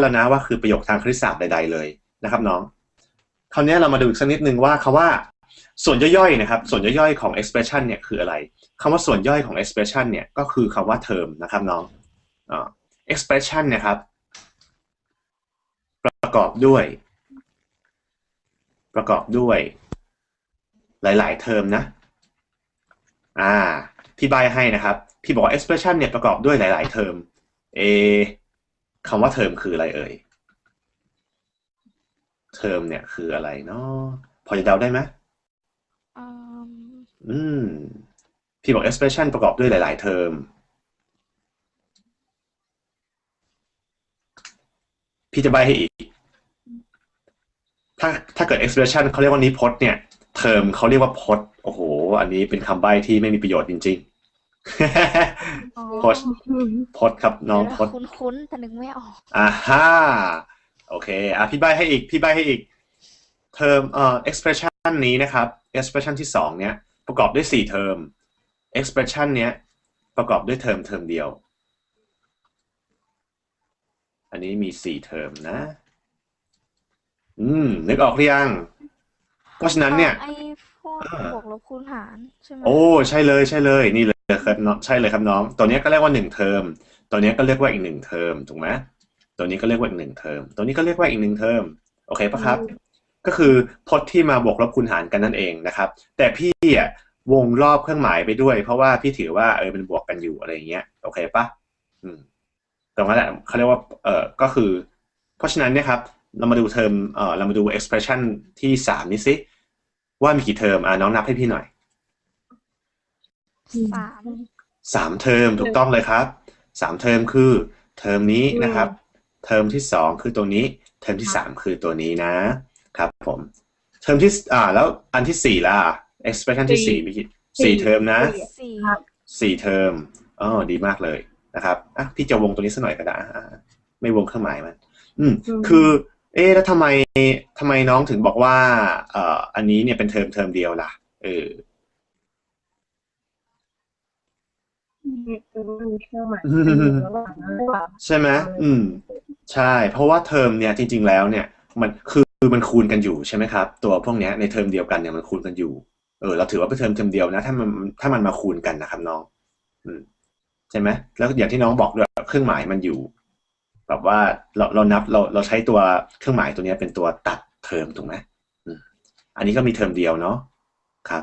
แล้วนะว่าคือประโยคทางคณิตศาสตร์ใด ๆ เลยนะครับน้อง คราวนี้เรามาดูอีกสักนิดนึงว่าคาว่าส่วนย่อยๆนะครับ ส่วนย่อยๆของ expression เนี่ยคืออะไรคำว่าส่วนย่อยของ expression เนี่ยก็คือคำว่า term นะครับน้องอ expression เนะครับ ประกอบด้วย ประกอบด้วย หลายๆ เทอมนะ อ่าพี่ใบให้นะครับ พี่บอก expression เนี่ยประกอบด้วยหลาย ๆ เทอมเคำว่าเทอมคืออะไรเอ่ย เทอมเนี่ยคืออะไรเนาะพอจะเดาได้ไหมอืมอืม พี่บอก expression ประกอบด้วยหลาย ๆ เทอม พี่จะใบให้อีก ถ้าถ้าเกิด expression เขาเรียกว่านิพจน์เนี่ย เทอมเขาเรียกว่าพจน์ โอ้โห อันนี้เป็นคำใบ้ที่ไม่มีประโยชน์จริง ๆ อ๋อพจน์พจน์ครับน้องพจน์คุ้นๆแต่นึกไม่ออกอ่าฮ่าโอเคอะพี่ใบให้อีกพี่ใบให้อีกเทอมเอ่อ expression นี้นะครับ expression ที่สองเนี้ยประกอบด้วยสี่เทอม expression เนี้ยประกอบด้วยเทอมเทอมเดียว อันนี้มีสี่เทอมนะ อืม นึกออกหรือยัง เพราะฉะนั้นเนี่ยไอ้พวกอ่าบวกลบคูณหารใช่ไหมโอ้ใช่เลยใช่เลยนี่เลยครับน้องใช่เลยครับน้อง ตัวเนี้ยก็เรียกว่าหนึ่งเทอม ตัวเนี้ยก็เรียกว่าอีกหนึ่งเทอมถูกไหมตัวนี้ก็เรียกว่าอีกหนึ่งเทอม ตัวนี้ก็เรียกว่าอีกหนึ่งเทอมโอเคปะครับ ก็คือพจน์ที่มาบวกลบคูณหารกันนั่นเองนะครับ แต่พี่อะวงรอบเครื่องหมายไปด้วย เพราะว่าพี่ถือว่าเออเป็นบวกกันอยู่อะไรอย่างเงี้ยโอเคปะอืมตรงนั้นแหละเขาเรียกว่าเออก็คือ เพราะฉะนั้นเนี่ยครับเรามาดูเทอมเออเรามาดู expression ที่สามนี้สิ ว่ามีกี่เทอมอะน้องนับให้พี่หน่อยสามสามเทอมถูกต้องเลยครับสามเทอมคือเทอมนี้นะครับ เทอมที่สองคือตัวนี้ เทอมที่สามคือตัวนี้นะครับ ผม เทอมที่อ่า แล้วอันที่สี่ล่ะ expression ที่สี่มีกี่สี่เทอมนะสี่สี่เทอมอ๋อดีมากเลยนะครับอะพี่จะวงตัวนี้สักหน่อยก็ได้อะไม่วงเครื่องหมายมัน อืม คือ เอ๊ะแล้วทำไมทำไมน้องถึงบอกว่า เอ่อ อันนี้เนี่ยเป็นเทอมเทอมเดียวล่ะ เออมีเครื่องหมายอืมระหว่างนั้นระหว่างใช่ไหมอืม ใช่ เพราะว่าเทอมเนี่ยจริง ๆ แล้วเนี่ย มันคือมันคูณกันอยู่ใช่ไหมครับ ตัวพวกเนี้ยในเทอมเดียวกันเนี่ยมันคูณกันอยู่ เออเราถือว่าเป็นเทอมเทอมเดียวนะ ถ้ามันถ้ามันมาคูณกันนะครับน้อง อืมใช่ไหมแล้วอย่างที่น้องบอกด้วยเครื่องหมายมันอยู่ แบบว่าเราเรานับเราเราใช้ตัวเครื่องหมายตัวนี้เป็นตัวตัดเทอมถูกไหมอืมอันนี้ก็มีเทอมเดียวเนาะครับ